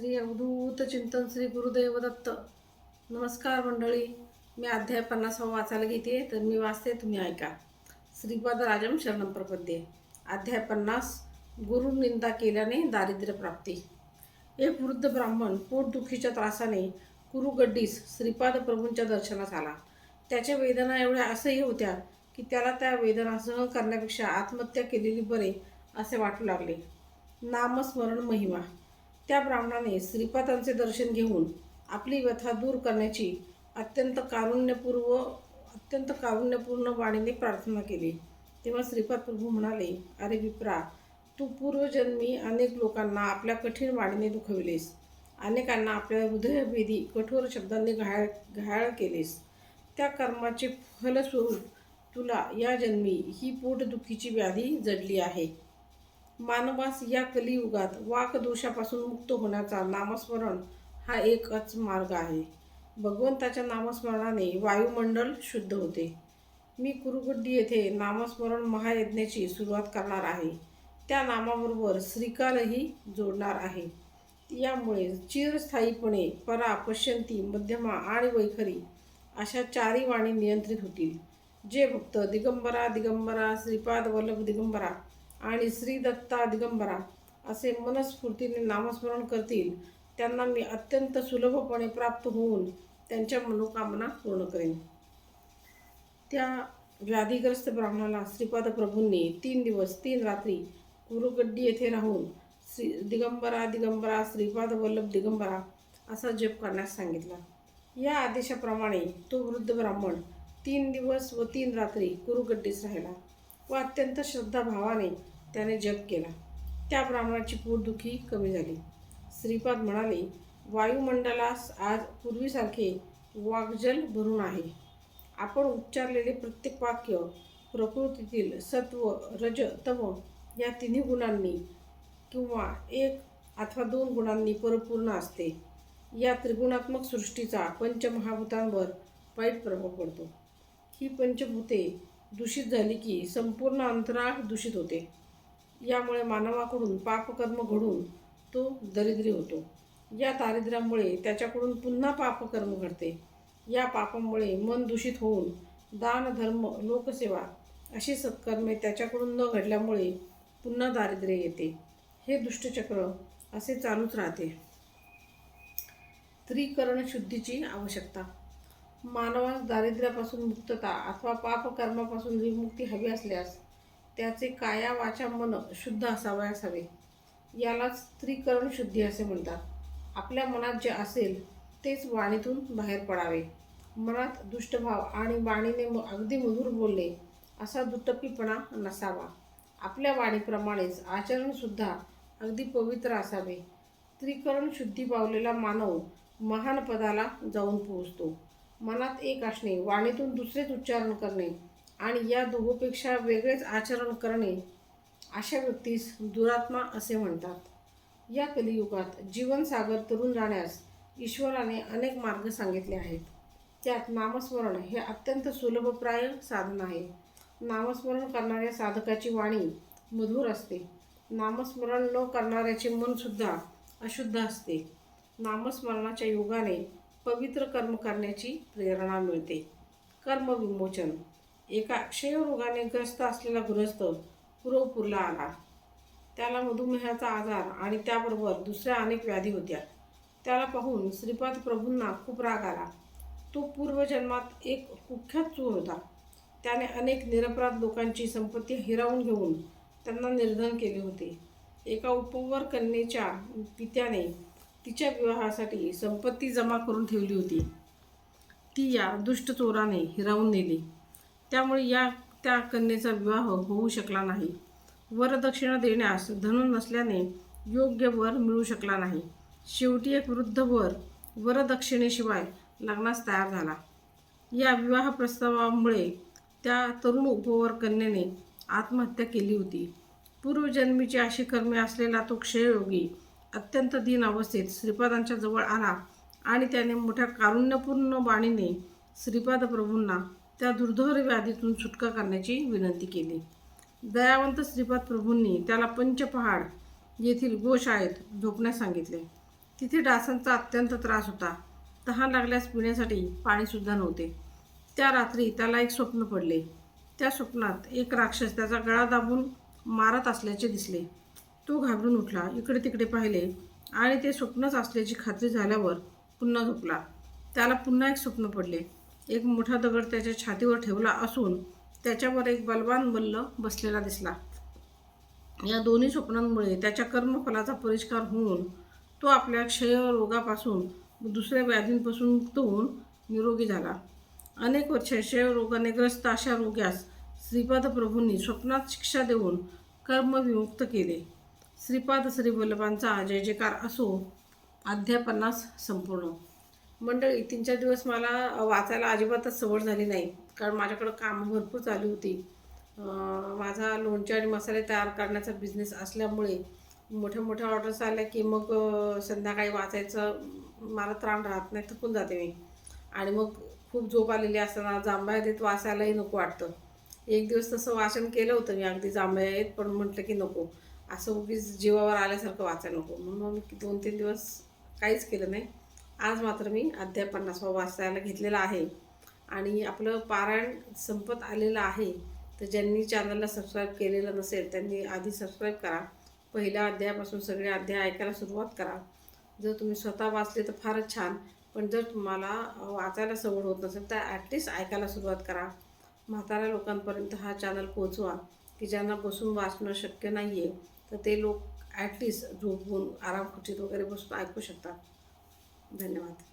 श्री अवधूत चिंतन श्री गुरुदेव दत्त. नमस्कार मंडळी. मी अध्याय पन्नासावा वाचायला घेते तर मी वाचते तुम्ही ऐका. श्रीपाद राजम शरणम प्रपद्ये. अध्याय पन्नास गुरु निंदा केल्याने दारिद्र्य प्राप्ती. एक वृद्ध ब्राह्मण पोटदुखीच्या त्रासाने कुरुगड्डीस श्रीपाद प्रभूंच्या दर्शनास आला. त्याच्या वेदना एवढ्या असह्य होत्या की त्याला त्या वेदना सहन करण्यापेक्षा आत्महत्या केलेली बरे असे वाटू लागले. नामस्मरण महिमा. त्या ब्राह्मणाने श्रीपादांचे दर्शन घेऊन आपली व्यथा दूर करण्याची अत्यंत कारुण्यपूर्व अत्यंत कारुण्यपूर्ण वाणीने प्रार्थना केली. तेव्हा श्रीपाद प्रभू म्हणाले अरे विप्रा तू पूर्वजन्मी अनेक लोकांना आपल्या कठीण वाणीने दुखविलेस. अनेकांना आपल्या हृदयभेदी कठोर शब्दांनी घायाळ घायाळ केलेस. त्या कर्माचे फलस्वरूप तुला या जन्मी ही पोटदुखीची व्याधी जडली आहे. मानवास या कलियुगात वाकदोषापासून मुक्त होण्याचा नामस्मरण हा एकच मार्ग आहे. भगवंताच्या नामस्मरणाने वायुमंडल शुद्ध होते. मी कुरुगुड्डी येथे नामस्मरण महायज्ञाची सुरुवात करणार आहे. त्या नामाबरोबर श्रीकारही जोडणार आहे. यामुळे चिरस्थायीपणे परा पश्यंती मध्यमा आणि वैखरी अशा चारी वाणी नियंत्रित होतील. जे भक्त दिगंबरा दिगंबरा श्रीपाद वल्लभ दिगंबरा आणि श्री दत्ता दिगंबरा असे मनस्फूर्तीने नामस्मरण करतील त्यांना मी अत्यंत सुलभपणे प्राप्त होऊन त्यांच्या मनोकामना पूर्ण करेन. त्या व्याधीग्रस्त ब्राह्मणाला श्रीपाद प्रभूंनी तीन दिवस तीन रात्री कुरुगड्डी येथे राहून श्री दिगंबरा दिगंबरा श्रीपाद वल्लभ दिगंबरा असा जप करण्यास सांगितला. या आदेशाप्रमाणे तो वृद्ध ब्राह्मण तीन दिवस व तीन रात्री कुरुगड्डीस राहिला. व अत्यंत श्रद्धाभावाने त्याने जप केला. त्या ब्राह्मणाची पोटदुखी कमी झाली. श्रीपाद म्हणाले वायुमंडलास आज पूर्वीसारखे वाग्जल भरून आहे. आपण उच्चारलेले प्रत्येक वाक्य प्रकृतीतील सत्व रज तम या तिन्ही गुणांनी किंवा एक अथवा दोन गुणांनी परिपूर्ण असते. या त्रिगुणात्मक सृष्टीचा पंचमहाभूतांवर वाईट प्रभाव पडतो. ही पंचभूते दूषित झाली की संपूर्ण अंतराळ दूषित होते. यामुळे मानवाकडून पापकर्म घडून तो दरिद्री होतो. या दारिद्र्यामुळे त्याच्याकडून पुन्हा पापकर्म घडते. या पापामुळे मन दूषित होऊन दान धर्म लोकसेवा अशी सत्कर्मे त्याच्याकडून न घडल्यामुळे पुन्हा दारिद्र्य येते. हे दुष्टचक्र असे चालूच राहते. त्रिकरण शुद्धीची आवश्यकता. मानवास दारिद्र्यापासून मुक्तता अथवा पापकर्मापासून विमुक्ती हवी असल्यास त्याचे काया वाचा मन शुद्ध असावयास हवे यालाच स्त्रीकरण शुद्धी असे म्हणतात. आपल्या मनात जे असेल तेच वाणीतून बाहेर पडावे. मनात दुष्टभाव आणि वाणीने म- अगदी मधुर बोलणे असा दुटप्पीपणा नसावा. आपल्या वाणीप्रमाणेच आचरणसुद्धा अगदी पवित्र असावे. त्रिकरण शुद्धी पावलेला मानव महान पदाला जाऊन पोहोचतो. मनात एक असणे वाणीतून दुसरेच उच्चारण करणे आणि या दोघोपेक्षा वेगळेच आचरण करणे अशा व्यक्तीस दुरात्मा असे म्हणतात. या कलियुगात जीवनसागर तरुण जाण्यास ईश्वराने अनेक मार्ग सांगितले आहेत. त्यात नामस्मरण हे अत्यंत सुलभप्राय साधन आहे. नामस्मरण करणाऱ्या साधकाची वाणी मधुर असते. नामस्मरण न करणाऱ्याचे मनसुद्धा अशुद्ध असते. नामस्मरणाच्या योगाने पवित्र कर्म करण्याची प्रेरणा मिळते. कर्मविमोचन एका क्षयरोगाने ग्रस्त असलेला गृहस्थ पुरवपूरला आला. त्याला मधुमेहाचा आजार आणि त्याबरोबर दुसऱ्या अनेक व्याधी होत्या. त्याला पाहून श्रीपाद प्रभूंना खूप राग आला. तो पूर्वजन्मात एक कुख्यात चोर होता. त्याने अनेक निरपराध लोकांची संपत्ती हिरावून घेऊन त्यांना निर्धन केले होते. एका उपवर कन्येच्या पित्याने तिच्या विवाहासाठी संपत्ती जमा करून ठेवली होती. ती या दुष्ट चोराने हिरावून नेली. त्यामुळे या त्या कन्येचा विवाह होऊ शकला नाही. वरदक्षिणा देण्यास धनु नसल्याने योग्य वर मिळू शकला नाही. शेवटी एक वृद्ध वर वरदक्षिणेशिवाय लग्नास तयार झाला. या विवाह प्रस्तावामुळे त्या तरुण उपवर कन्येने आत्महत्या केली होती. पूर्वजन्मीची अशी कर्मे असलेला तो क्षययोगी अत्यंत दीन अवस्थेत श्रीपादांच्या जवळ आला आणि त्याने मोठ्या कारुण्यपूर्ण बाणीने श्रीपाद प्रभूंना त्या दुर्धर व्याधीतून सुटका करण्याची विनंती केली. दयावंत श्रीपाद प्रभूंनी त्याला पंचपहाड येथील गोशाळेत झोपण्यास सांगितले. तिथे डासांचा अत्यंत त्रास होता. तहान लागल्यास पिण्यासाठी पाणीसुद्धा नव्हते. त्या रात्री त्याला एक स्वप्न पडले. त्या स्वप्नात एक राक्षस त्याचा गळा दाबून मारत असल्याचे दिसले. तो घाबरून उठला. इकडे तिकडे पाहिले आणि ते स्वप्नच असल्याची खात्री झाल्यावर पुन्हा झोपला. त्याला पुन्हा एक स्वप्न पडले. एक मोठा दगड त्याच्या छातीवर ठेवला असून त्याच्यावर एक बलवान मल्ल बसलेला दिसला. या दोन्ही स्वप्नांमुळे त्याच्या कर्मफलाचा परिष्कार होऊन तो आपल्या क्षयरोगापासून दुसऱ्या व्याधींपासून मुक्त होऊन निरोगी झाला. अनेक वर्ष क्षयरोगाने ग्रस्त अशा रोग्यास श्रीपाद प्रभूंनी स्वप्नात शिक्षा देऊन कर्मविमुक्त केले. श्रीपाद श्री वल्लभांचा जय जयकार असो अध्यापनास संपूर्ण. मंडळी तीन चार दिवस मला वाचायला अजिबातच सवड झाली नाही. कारण माझ्याकडं कामं भरपूर चालू होती. माझा लोणचे आणि मसाले तयार करण्याचा बिझनेस असल्यामुळे मोठ्या मोठ्या ऑर्डर्स आल्या की मग संध्याकाळी वाचायचं मला त्राण राहत नाही थकून जाते मी. आणि मग खूप झोप आलेली असताना जांभया देत वाचायलाही नको वाटतं. एक दिवस तसं वाचन केलं होतं मी अगदी जांभया आहेत पण म्हटलं की नको. असं उगीच जीवावर आल्यासारखं वाचायला नको. म्हणून मग मी दोन तीन दिवस काहीच केलं नाही. आज मात्र मी अध्याय पन्नासवा वाचायला घेतलेला आहे. आणि आपलं पारायण संपत आलेलं आहे. तर ज्यांनी चॅनलला सबस्क्राईब केलेलं नसेल त्यांनी आधी सबस्क्राईब करा. पहिल्या अध्यायापासून सगळे अध्याय ऐकायला सुरुवात करा. जर तुम्ही स्वतः वाचले तर फारच छान. पण जर तुम्हाला वाचायला सवड होत नसेल तर ॲटलिस्ट ऐकायला सुरुवात करा. म्हाताऱ्या लोकांपर्यंत हा चॅनल पोहोचवा. की ज्यांना बसून वाचणं शक्य नाही आहे तर ते लोक ॲटलिस्ट झोपून आराम खुर्चीत वगैरे बसून ऐकू शकतात. धन्यवाद.